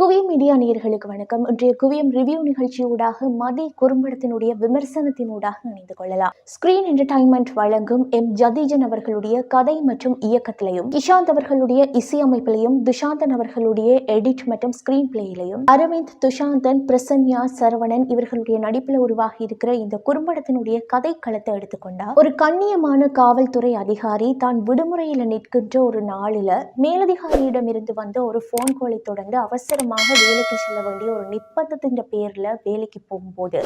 குவியம் மீடியா நேயர்களுக்கு வணக்கம். இன்றைய குவியம் ரிவ்யூ நிகழ்ச்சியூடாக மதி குறும்படத்தினுடைய விமர்சனத்தினூடாக இணைந்து கொள்ளலாம். ஸ்கிரீன் என்டர்டைன்மெண்ட் வழங்கும் எம். ஜதீஜன் அவர்களுடைய கதை மற்றும் இயக்கத்திலையும் இஷாந்த் அவர்களுடைய இசையமைப்பிலையும் துஷாந்தன் அவர்களுடைய எடிட் மற்றும் ஸ்கிரீன் பிளேயிலையும் அரவிந்த் துஷாந்தன் பிரசன்யா சரவணன் இவர்களுடைய நடிப்பில் உருவாகி இருக்கிற இந்த குறும்படத்தினுடைய கதை களத்தை எடுத்துக்கொண்டார் ஒரு கண்ணியமான காவல்துறை அதிகாரி தான் விடுமுறையில் நிற்கின்ற ஒரு நாளில மேலதிகாரியிடமிருந்து வந்த ஒரு போன் கோலை தொடர்ந்து அவசர அவசரமாக வேலைக்கு செல்ல வேண்டிய ஒரு நிப்பந்தத்தின் பேர்ல வேலைக்கு போகும்போது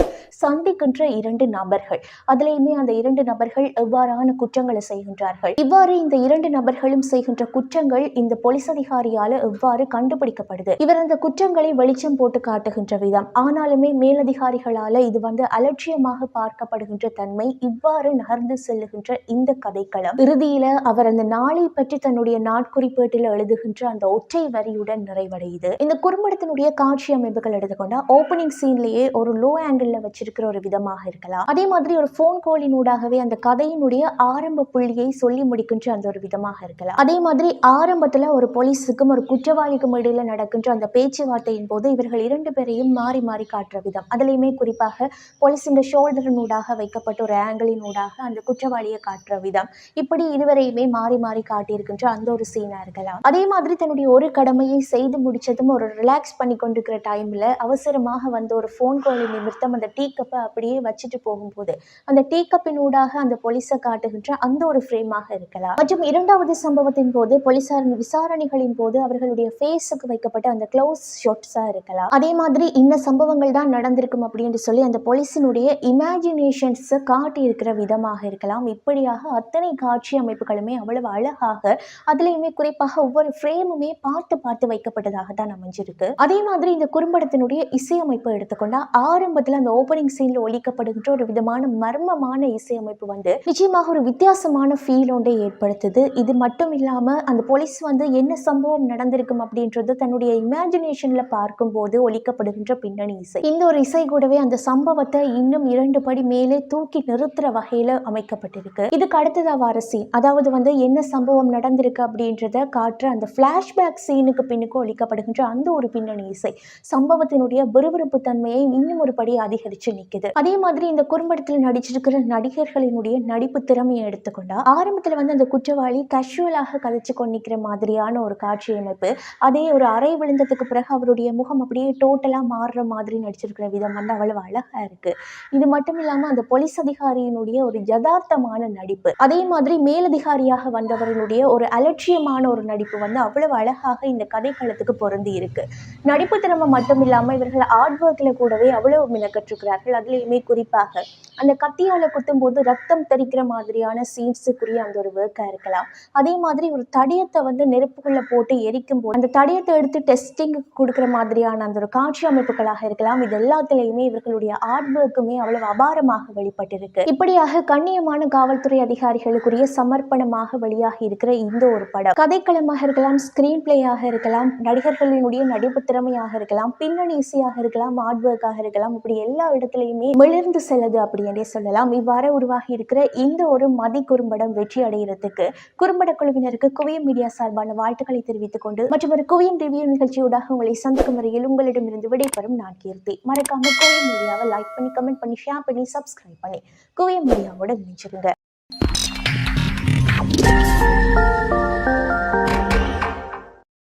சந்திக்கின்ற இரண்டு நபர்கள். அதுலேயுமே அந்த இரண்டு நபர்கள் எவ்வாறான குற்றங்களை செய்கின்றார்கள்? இவ்வாறு இந்த இரண்டு நபர்களும் செய்கின்ற குற்றங்கள் இந்த போலீஸ் அதிகாரியால எவ்வாறு கண்டுபிடிக்கப்படுது? இவர் அந்த குற்றங்களை வெளிச்சம் போட்டு காட்டுகின்ற விதம். ஆனாலுமே மேலதிகாரிகளால இது வந்து அலட்சியமாக பார்க்கப்படுகின்ற தன்மை இவ்வாறு நகர்ந்து செல்லுகின்ற இந்த கதைக்களம். இறுதியில அவர் அந்த நாளை பற்றி தன்னுடைய நாட்குறிப்பேட்டில் எழுதுகின்ற அந்த ஒற்றை வரியுடன் நிறைவடையுது. இந்த குறும்படத்தினுடைய காட்சி அமைப்புகள் எடுத்துக்கொண்டா ஓப்பனிங் சீன்லயே ஒரு லோ ஆங்கிள் வச்சிருக்கிற ஒரு விதமாக இருக்கலாம். அதே மாதிரி ஒரு ஃபோன் காலினூடாகவே அந்த கதையினுடைய ஆரம்ப புள்ளியை சொல்லி முடிக்கின்ற அந்த ஒரு விதமாக இருக்கலாம். அதே மாதிரி ஆரம்பத்துல ஒரு போலீஸுக்கும் ஒரு குற்றவாளிக்கும் இடையில நடக்கின்ற அந்த பேச்சுவார்த்தையின் போது இவர்கள் இரண்டு பேரையும் மாறி மாறி காட்டுற விதம். அதுலயுமே குறிப்பாக போலீஸின் ஷோல்டரினூடாக வைக்கப்பட்ட ஒரு ஆங்கிளினூடாக அந்த குற்றவாளியை காட்டுற விதம். இப்படி இதுவரையுமே மாறி மாறி காட்டியிருக்கின்ற அந்த ஒரு சீனா இருக்கலாம். அதே மாதிரி தன்னுடைய ஒரு கடமையை செய்து முடிச்சதும் ஒரு ரிலாக்ஸ் பண்ணி கொண்டிருக்கிற டைமில் அவசரமாக வந்து ஒரு ஃபோன் காலை நிமித்தம் அந்த டீ கப்பை அப்படியே வச்சுட்டு போகும்போது அந்த டீ கப்பின் ஊடாக அந்த போலீஸை காட்டுகின்ற அந்த ஒரு ஃப்ரேமாக இருக்கலாம். மற்றும் இரண்டாவது சம்பவத்தின் போது போலீசாரின் விசாரணைகளின் போது அவர்களுடைய ஃபேஸுக்கு வைக்கப்பட்ட அந்த க்ளோஸ் ஷாட்ஸாக இருக்கலாம். அதே மாதிரி இந்த சம்பவங்கள் தான் நடந்திருக்கும் அப்படின்னு சொல்லி அந்த போலீஸினுடைய இமேஜினேஷன்ஸை காட்டி இருக்கிற விதமாக இருக்கலாம். இப்படியாக அத்தனை காட்சி அமைப்புகளுமே அவ்வளவு அழகாக அதுலேயுமே குறிப்பாக ஒவ்வொரு ஃப்ரேமுமே பார்த்து பார்த்து வைக்கப்பட்டதாக தான் அமைஞ்சிருக்கு. அதே மாதிரி இந்த குறும்படத்தினுடைய இசையமைப்பை எடுத்துக்கொண்டா ஆரம்பத்தில் அந்த ஓப்பனிங் சீன்ல ஒழிக்கப்படுகின்ற ஒரு விதமான மர்மமான இசையமைப்பு வந்து நிச்சயமாக ஒரு வித்தியாசமான ஃபீல் ஒன்றை ஏற்படுத்துது. இது மட்டும் இல்லாம அந்த போலீஸ் வந்து என்ன சம்பவம் நடந்திருக்கும் அப்படின்றது தன்னுடைய இமேஜினேஷன்ல பார்க்கும்போது ஒழிக்கப்படுகின்ற பின்னணி இசை. இந்த ஒரு இசை கூடவே அந்த சம்பவத்தை இன்னும் இரண்டு படி மேலே தூக்கி நிறுத்துற வகையில அமைக்கப்பட்டிருக்கு. இதுக்கு அடுத்ததா வர சீன் அதாவது வந்து என்ன சம்பவம் நடந்திருக்கு அப்படின்றத காட்டுற அந்த பிளாஷ்பேக் சீனுக்கு பின்னுக்கு ஒழிக்கப்படுகின்ற அந்த ஒரு பின்னணி இசை. சம்பவத்தினுடைய விறுவிறுப்பு தன்மையை இன்னும் ஒரு படி அதிகரிச்சு நிற்குது அதே மாதிரி இந்த குறும்படத்தில் நடிச்சிருக்கிற நடிகர்களினுடைய நடிப்பு திறமையை எடுத்துக்கொண்டா ஆரம்பத்தில் வந்து அந்த குற்றவாளி கேஷுவலாக கதைச்சு கொண்டிருக்கிற மாதிரியான ஒரு காட்சி அமைப்பு அதே ஒரு அறை விழுந்ததுக்கு பிறகு அவருடைய முகம் அப்படியே டோட்டலாக மாறுற மாதிரி நடிச்சிருக்கிற விதம் வந்து அவ்வளவு அழகா இருக்கு. இது மட்டும் இல்லாம அந்த போலீஸ் அதிகாரியினுடைய ஒரு யதார்த்தமான நடிப்பு அதே மாதிரி மேலதிகாரியாக வந்தவர்களுடைய ஒரு அலட்சியமான ஒரு நடிப்பு வந்து அவ்வளவு அழகாக இந்த கதைக்களத்துக்கு பொருந்தி இருக்கு. நடிப்பு திறமை மட்டும் இல்லாம இவர்கள் ஆர்ட் ஒர்க்ல கூடவே அவ்வளவு மினக்கற்றுக்கிறார்கள். அதுலயுமே குறிப்பாக அந்த கத்தியால குத்தும் போது ரத்தம் தெரிக்கிற மாதிரியான சீன்ஸுக்குரிய அந்த ஒரு ஒர்க்காக இருக்கலாம். அதே மாதிரி ஒரு தடியத்தை வந்து நெருப்புக்குள்ள போட்டு எரிக்கும் போது அந்த தடியத்தை எடுத்து டெஸ்டிங் கொடுக்குற மாதிரியான அந்த ஒரு காட்சி அமைப்புகளாக இருக்கலாம். இது எல்லாத்துலயுமே இவர்களுடைய ஆர்ட் ஒர்க்குமே அவ்வளவு அபாரமாக வெளிப்பட்டிருக்கு. இப்படியாக கண்ணியமான காவல்துறை அதிகாரிகளுக்குரிய சமர்ப்பணமாக வெளியாகி இருக்கிற இந்த ஒரு படம். கதைக்களமாக இருக்கலாம் ஸ்கிரீன் பிளேயாக இருக்கலாம் நடிகர்களினுடைய நடிப்பு திறமையாக இருக்கலாம் பின்னணி இசையாக இருக்கலாம் ஹார்ட் ஒர்க்காக இருக்கலாம் இப்படி எல்லா இடத்துலையுமே மிளிர்ந்து செல்லுது அப்படின்னே சொல்லலாம். இவ்வாறு உருவாகி இருக்கிற இந்த ஒரு மதி குறும்படம் வெற்றி அடைகிறதுக்கு குறும்பட குழுவினருக்கு குவியம் மீடியா சார்பான வாழ்த்துக்களை தெரிவித்துக் கொண்டு மற்றும் ஒரு குவியம் ரிவ்யூ நிகழ்ச்சியூடாக உங்களை சந்திக்கும் வரையில் உங்களிடமிருந்து விடைபெறும் நான் கீர்த்தி. மறக்காம குவியம் மீடியாவை லைக் பண்ணி கமெண்ட் பண்ணி ஷேர் பண்ணி சப்ஸ்கிரைப் பண்ணி குவியம் மீடியாவோட நினைச்சிருங்க